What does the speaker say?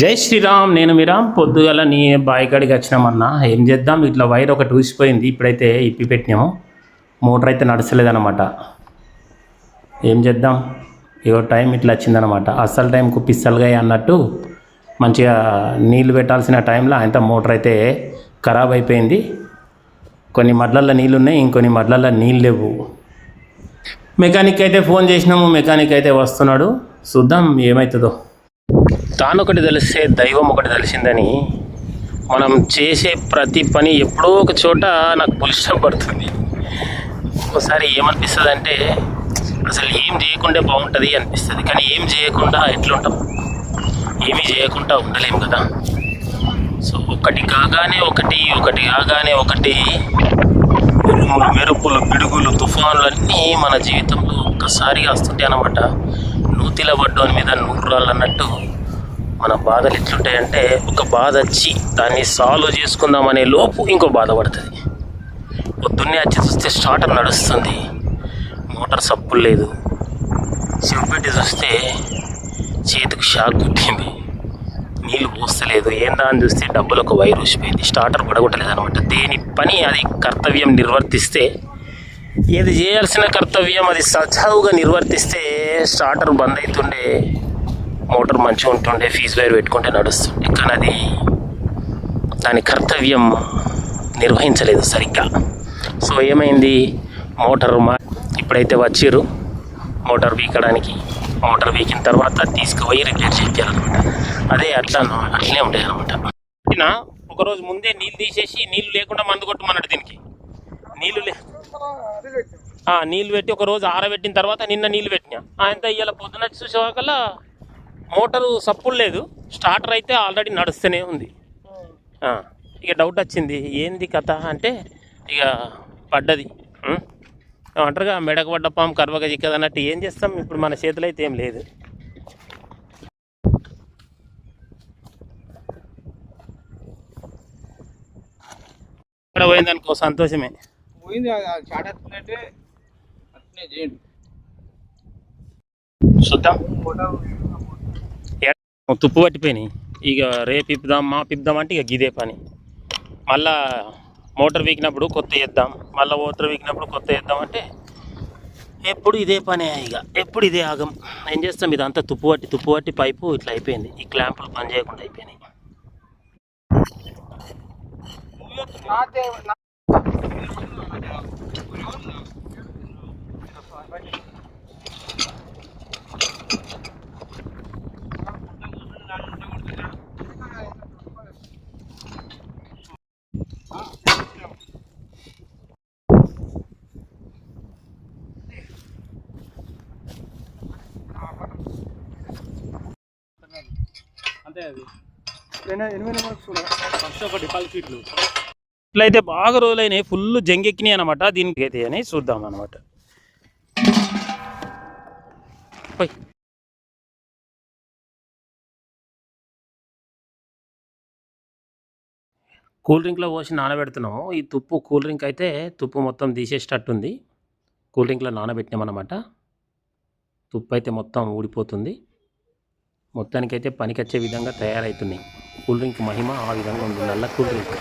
జై శ్రీరామ్ నేను మీరామ్ పొద్దుగల నీ బాయికాడికి వచ్చినామన్నా ఏం చేద్దాం? ఇట్లా వైర్ ఒకటి ఊసిపోయింది. ఇప్పుడైతే ఇప్పి పెట్టినాము. మోటార్ అయితే నడచలేదన్నమాట ఏం చేద్దాం? ఇగో టైం ఇట్లా వచ్చిందనమాట అస్సలు టైంకు పిస్సలుగా అన్నట్టు మంచిగా నీళ్ళు పెట్టాల్సిన టైంలో అంత మోటార్ అయితే ఖరాబ్ అయిపోయింది. కొన్ని మడ్లల్లో నీళ్ళు ఉన్నాయి ఇంకొన్ని మడ్లల్లో నీళ్ళు లేవు. మెకానిక్ అయితే ఫోన్ చేసినాము. మెకానిక్ అయితే వస్తున్నాడు. చూద్దాం ఏమవుతుందో తాను ఒకటి తెలిస్తే దైవం ఒకటి తెలిసిందని మనం చేసే ప్రతి పని ఎప్పుడో ఒక చోట నాకు పులిష్టం పడుతుంది. ఒకసారి ఏమనిపిస్తుంది అంటే అసలు ఏం చేయకుండా బాగుంటుంది అనిపిస్తుంది కానీ ఏం చేయకుండా ఎట్లుంటాం? ఏమీ చేయకుండా ఉండలేము కదా. సో ఒకటి కాగానే ఒకటి ఒకటి కాగానే ఒకటి ఉరుములు మెరుపులు పిడుగులు తుఫానులు అన్నీ మన జీవితంలో ఒక్కసారిగా వస్తుంటాయి అన్నమాట నూతిల పడ్డోని మీద నూరు రాళ్ళు అన్నట్టు మన బాధలు ఎట్లుంటాయంటే ఒక బాధ వచ్చి దాన్ని సాల్వ్ చేసుకుందామనే లోపు ఇంకో బాధ పడుతుంది. పొద్దున్నే వచ్చి చూస్తే స్టార్టర్ నడుస్తుంది. మోటార్ సప్పులు లేదు. చెవిపెట్టి చూస్తే చేతికి షాక్ కొట్టింది. నీళ్ళు పోస్తలేదు. ఏందా అని చూస్తే డబ్బులు ఒక వైర్ వచ్చిపోయింది స్టార్టర్ పడగొట్టలేదు అనమాట దేని పని? అది కర్తవ్యం నిర్వర్తిస్తే ఏది చేయాల్సిన కర్తవ్యం అది సజావుగా నిర్వర్తిస్తే స్టార్టర్ బంద్ అవుతుండే మోటార్ మంచిగా ఉంటుండే ఫీజు వైర్ పెట్టుకుంటే నడుస్తుండే. కానీ అది దాని కర్తవ్యం నిర్వహించలేదు సరిగ్గా. సో ఏమైంది? మోటార్ మా ఇప్పుడైతే వచ్చిర్రు. మోటార్ వీకడానికి మోటార్ వీకిన తర్వాత తీసుకుపోయి రిపేర్ చేయాలన్నమాట. అదే అట్లా అట్లే ఉండేది ఉంటాయి అనమాట ఒకరోజు ముందే నీళ్ళు తీసేసి నీళ్ళు లేకుండా మందు కొట్టమన్నాడు దీనికి. నీళ్ళు లే నీళ్ళు పెట్టి ఒక రోజు ఆరబెట్టిన తర్వాత నిన్న నీళ్ళు పెట్టినా. ఆయన ఇవాళ పొద్దున చూసేవాకల్లా మోటారు సప్పుడు లేదు. స్టార్టర్ అయితే ఆల్రెడీ నడుస్తూనే ఉంది. ఆ, ఇక డౌట్ వచ్చింది ఏంది కథ అంటే ఇక పడ్డది? అంటారుగా మెడకు పడ్డ పాము కర్వగా చిక్కదు అన్నట్టు ఏం చేస్తాం? ఇప్పుడు మన చేతిలో అయితే ఏం లేదు. ఇక్కడ పోయిందనుకో సంతోషమే. పోయింది అవుతుందంటే అట్నే చేయండి. చూద్దాం. తుప్పు పట్టిపోయినాయి. ఇక రేపు ఇప్పుదాం మా పిప్పుదాం అంటే ఇక గిదే పని. మళ్ళా మోటార్ వీకినప్పుడు కొత్త వేద్దాం మళ్ళీ మోటార్ వీకినప్పుడు కొత్త వేద్దాం అంటే ఎప్పుడు ఇదే పనే ఇక ఎప్పుడు ఇదే ఆగం. ఏం చేస్తాం ఇదంతా తుప్పు పట్టి తుప్పు పట్టి పైపు ఇట్లా అయిపోయింది. ఈ క్లాంపులు పని చేయకుండా అయిపోయినాయి. అంతే అది. ఎనిమిది మార్క్స్ కూడా ఫస్ట్ ఒకటి పది ఫీట్లు ఇట్లయితే బాగా రోజులైనాయి. ఫుల్ జంగెక్కినాయి అనమాట దీనికి అయితే అని చూద్దాం అనమాట కూల్ డ్రింక్లో పోసి నానబెడుతున్నాము. ఈ తుప్పు కూల్ డ్రింక్ అయితే తుప్పు మొత్తం తీసేసేటట్టుంది. కూల్ డ్రింక్లో నానబెట్టినామన్నమాట. తుప్పు అయితే మొత్తం ఊడిపోతుంది. మొత్తానికైతే పనికొచ్చే విధంగా తయారవుతున్నాయి కూల్ డ్రింక్ మహిమ ఆ విధంగా ఉంది నల్ల కూల్ డ్రింక్.